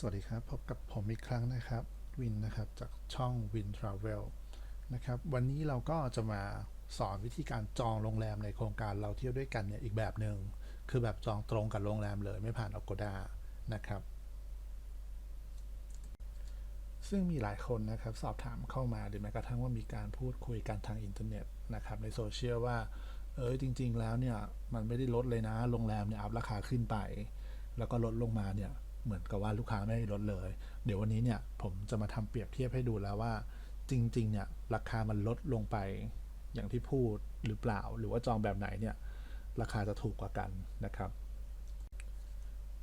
สวัสดีครับ พบกับผมอีกครั้งนะครับ วินนะครับ จากช่อง Win Travel นะครับ วันนี้เราก็จะมาสอนวิธีการจองโรงแรมในโครงการเราเที่ยวด้วยกันเนี่ยอีกแบบหนึ่งคือแบบจองตรงกับโรงแรมเลยไม่ผ่าน Agoda นะครับ ซึ่งมีหลายคนนะครับสอบถามเข้ามาหรือแม้กระทั่งว่ามีการพูดคุยกันทางอินเทอร์เน็ตนะครับในโซเชียลว่า เออจริง ๆ แล้วเนี่ยมันไม่ได้ลดเลยนะโรงแรมเนี่ยอัพราคาขึ้นไป แล้วก็ลดลงมาเนี่ย เหมือนกับว่าลูกค้าไม่ได้ลดเลย เดี๋ยววันนี้เนี่ยผมจะมาทำเปรียบเทียบให้ดูแล้วว่า จริงๆเนี่ยราคามันลดลงไปอย่างที่พูดหรือเปล่า หรือว่าจองแบบไหนเนี่ยราคาจะถูกกว่ากันนะครับ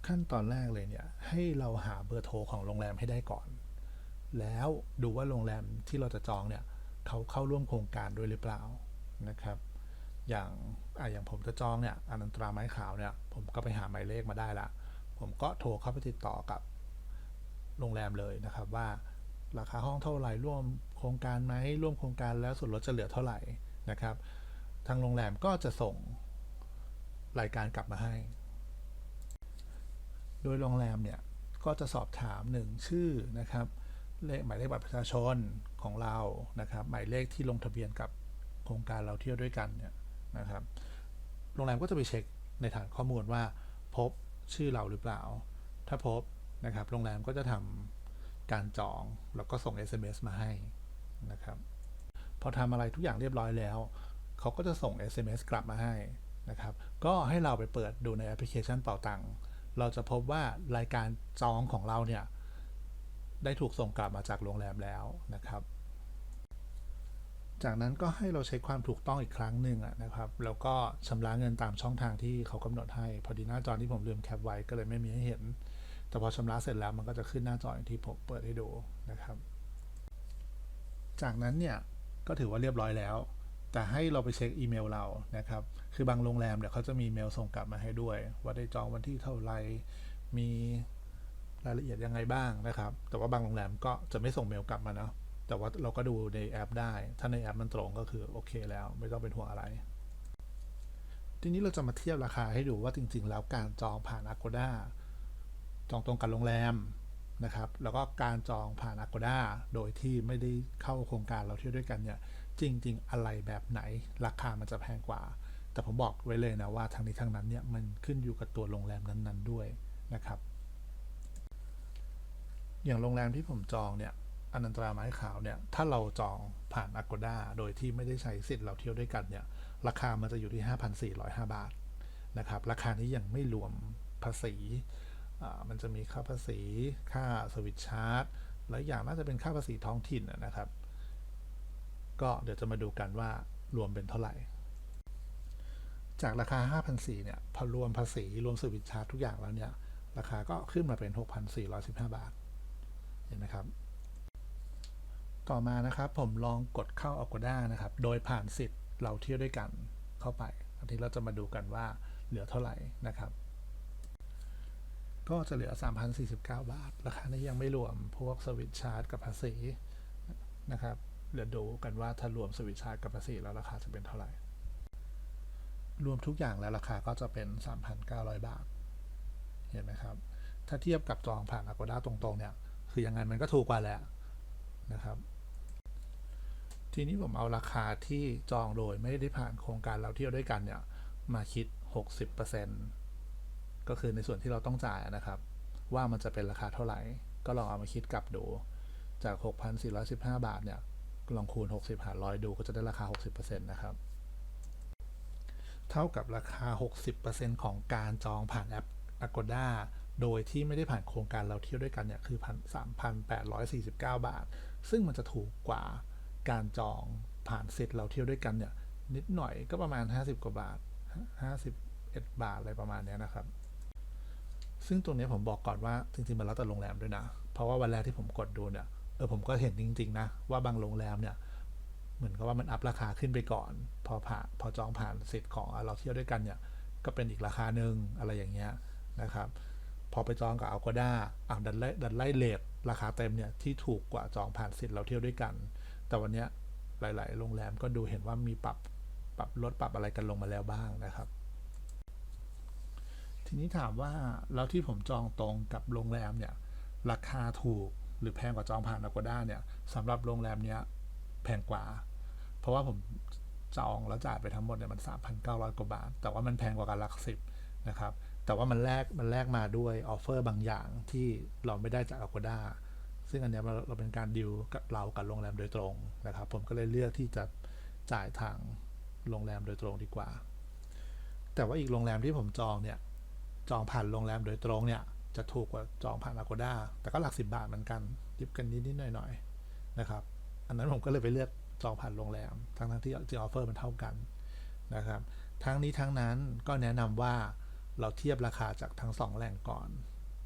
ขั้นตอนแรกเลยเนี่ยให้เราหาเบอร์โทรของโรงแรมให้ได้ก่อน แล้วดูว่าโรงแรมที่เราจะจองเนี่ยเขาเข้าร่วมโครงการด้วยหรือเปล่านะครับอย่างอะอย่างผมจะจองเนี่ยอนันตราไม้ขาวเนี่ย ผมก็ไปหาหมายเลขมาได้ละ ผมก็โทรเข้าไปติดต่อกับโรงแรมเลยนะครับว่าราคาห้องเท่าไหร่ร่วมโครงการไหมร่วมโครงการแล้วส่วนลดจะเหลือเท่าไหร่นะครับ ทางโรงแรมก็จะส่งรายการกลับมาให้ โดยโรงแรมเนี่ยก็จะสอบถามหนึ่งชื่อนะครับเลขหมายเลขบัตรประชาชนของเรานะครับ หมายเลขที่ลงทะเบียนกับโครงการเราเที่ยวด้วยกันเนี่ยนะครับ โรงแรมก็จะไปเช็คในฐานข้อมูลว่าพบ ชื่อเราหรือเปล่า ถ้าพบนะครับโรงแรมก็จะทำการจองแล้วก็ส่ง SMS มาให้นะครับพอทำอะไรทุกอย่างเรียบร้อยแล้ว เขาก็จะส่ง SMS กลับมาให้นะครับ ก็ให้เราไปเปิดดูในแอปพลิเคชันเป่าตังค์เราจะพบว่ารายการจองของเราเนี่ย ได้ถูกส่งกลับมาจากโรงแรมแล้วนะครับ จากนั้นก็ให้เราเช็คความถูกต้องอีกครั้งหนึ่งนะครับ แล้วก็ชำระเงินตามช่องทางที่เขากำหนดให้ พอดีหน้าจอที่ผมลืมแคปไว้ก็เลยไม่มีให้เห็น แต่พอชำระเสร็จแล้วมันก็จะขึ้นหน้าจออย่างที่ผมเปิดให้ดูนะครับ จากนั้นเนี่ยก็ถือว่าเรียบร้อยแล้ว แต่ให้เราไปเช็คอีเมลเรานะครับ คือบางโรงแรมเดี๋ยวเขาจะมีเมลส่งกลับมาให้ด้วย ว่าได้จองวันที่เท่าไหรมีรายละเอียดยังไงบ้างนะครับ แต่ว่าบางโรงแรมก็จะไม่ส่งเมลกลับมาเนาะ แต่ว่าเราก็ดูในแอปได้ ถ้าในแอปมันตรงก็คือโอเคแล้วไม่ต้องเป็นห่วงอะไร ทีนี้เราจะมาเทียบราคาให้ดูว่าจริง ๆ แล้วการจองผ่าน Agoda จองตรงกับโรงแรมนะครับ แล้วก็การจองผ่าน Agoda โดยที่ไม่ได้เข้าโครงการเราเที่ยวด้วยกันเนี่ย จริง ๆ อะไรแบบไหน ราคามันจะแพงกว่า แต่ผมบอกไว้เลยนะว่าทางนี้ทางนั้นเนี่ยมันขึ้นอยู่กับตัวโรงแรมนั้น ๆ ด้วยนะครับ อย่างโรงแรมที่ผมจองเนี่ย อนันตราไม้ขาวเนี่ยถ้าเราจองผ่าน Agoda โดยที่ไม่ได้ใช้สิทธิ์เราเที่ยวด้วยกันเนี่ยราคามันจะอยู่ที่ 5,405 บาทนะครับราคานี้ยังไม่รวมภาษีอ่ามันจะมีค่าภาษีค่าสวิตชาร์จและอย่างน่าจะเป็นค่าภาษีท้องถิ่นนะครับ ก็เดี๋ยวจะมาดูกันว่ารวมเป็นเท่าไหร่ จากราคา5,400เนี่ยพอรวมภาษีรวมสวิตชาร์จทุกอย่างแล้วเนี่ยราคาก็ขึ้นมาเป็น 6,415 บาทเห็นไหมครับ ต่อมานะครับผมลองกดเข้า Agoda นะครับ โดยผ่านสิทธิ์เราเที่ยวด้วยกันเข้าไปทีนี้เราจะมาดูกันว่าเหลือเท่าไหร่นะครับ ก็จะเหลือ 3,049 บาท ราคานี้ยังไม่รวมพวกสวิตชาร์จกับภาษีนะครับ เดี๋ยวดูกันว่าถ้ารวมสวิตชาร์จกับภาษีแล้วราคาจะเป็นเท่าไหร่ รวมทุกอย่างแล้วราคาก็จะเป็น 3,900 บาท เห็นไหมครับ ถ้าเทียบกับจองผ่าน Agoda ตรงๆเนี่ย คือยังไงมันก็ถูกกว่าแหละนะครับ ทีนี้ผมเอาราคาที่จองโดยไม่ได้ผ่านโครงการเราเที่ยวด้วยกันเนี่ย มาคิด 60%ก็คือในส่วนที่เราต้องจ่ายนะครับ ว่ามันจะเป็นราคาเท่าไหร่ ก็ลองเอามาคิดกลับดู จาก 6,415 บาทเนี่ย ลองคูณ 60 หารร้อยดูก็จะได้ราคา 60%นะครับ เท่ากับราคา 60%ของการจองผ่านแอป Agoda โดยที่ไม่ได้ผ่านโครงการเราเที่ยวด้วยกันเนี่ยคือ 3,849 บาท ซึ่งมันจะถูกกว่า การจองผ่านสิทธิ์เราเที่ยวด้วยกันเนี่ย นิดหน่อยก็ประมาณ 50 กว่าบาท 51 บาทอะไรประมาณเนี้ยนะครับ ซึ่งตรงนี้ผมบอกก่อนว่าจริงๆมันแล้วแต่โรงแรมด้วยนะ เพราะว่าวันแรกที่ผมกดดูเนี่ยเออผมก็เห็นจริง ๆ นะ ว่าบางโรงแรมเนี่ยเหมือนกับว่ามันอัพราคาขึ้นไปก่อน พอผ่านพอจองผ่านสิทธิ์ของเราเที่ยวด้วยกันเนี่ย ก็เป็นอีกราคาหนึ่งอะไรอย่างเงี้ยนะครับ พอไปจองกับ Agoda อะดันไล่ดันไล่เลทราคาเต็มเนี่ยที่ถูกกว่าจองผ่านสิทธิ์เราเที่ยวด้วยกัน แต่วันนี้หลาย ๆ โรงแรมก็ดูเห็นว่ามีปรับปรับลดปรับอะไรกันลงมาแล้วบ้างนะครับ ทีนี้ถามว่าแล้วที่ผมจองตรงกับโรงแรมเนี่ยราคาถูกหรือแพงกว่าจองผ่าน Agoda เนี่ยสำหรับโรงแรมเนี้ยแพงกว่า เพราะว่าผมจองแล้วจ่ายไปทั้งหมดเนี่ยมัน 3,900 กว่าบาท แต่ว่ามันแพงกว่ากันหลักสิบนะครับ แต่ว่ามันแลกมันแลกมาด้วยออฟเฟอร์บางอย่างที่เราไม่ได้จาก Agoda ซึ่งอันเนี้ยเราเราเป็นการดิวกับเรากับโรงแรมโดยตรงนะครับ ผมก็เลยเลือกที่จะจ่ายทางโรงแรมโดยตรงดีกว่า แต่ว่าอีกโรงแรมที่ผมจองเนี่ย จองผ่านโรงแรมโดยตรงเนี่ย จะถูกกว่าจองผ่าน Agoda แต่ก็หลักสิบบาทเหมือนกันดิบกันนิดๆหน่อยๆนะครับ อันนั้นผมก็เลยไปเลือกจองผ่านโรงแรม ทั้งทั้งที่จริงออฟเฟอร์มันเท่ากันนะครับ ทั้งนี้ทั้งนั้นก็แนะนำว่าเราเทียบราคาจากทั้งสองแหล่งก่อน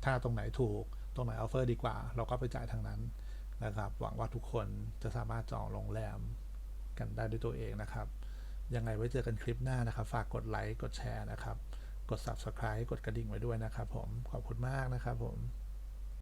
ถ้าตรงไหนถูก ตัวใหนออฟเฟอร์ดีกว่า เราก็ไปจ่ายทางนั้นนะครับ หวังว่าทุกคนจะสามารถจองโรงแรมกันได้ด้วยตัวเองนะครับ ยังไงไว้เจอกันคลิปหน้านะครับ ฝากกดไลค์ กดแชร์นะครับ กด subscribe กดกระดิ่งไว้ด้วยนะครับผม ขอบคุณมากนะครับผม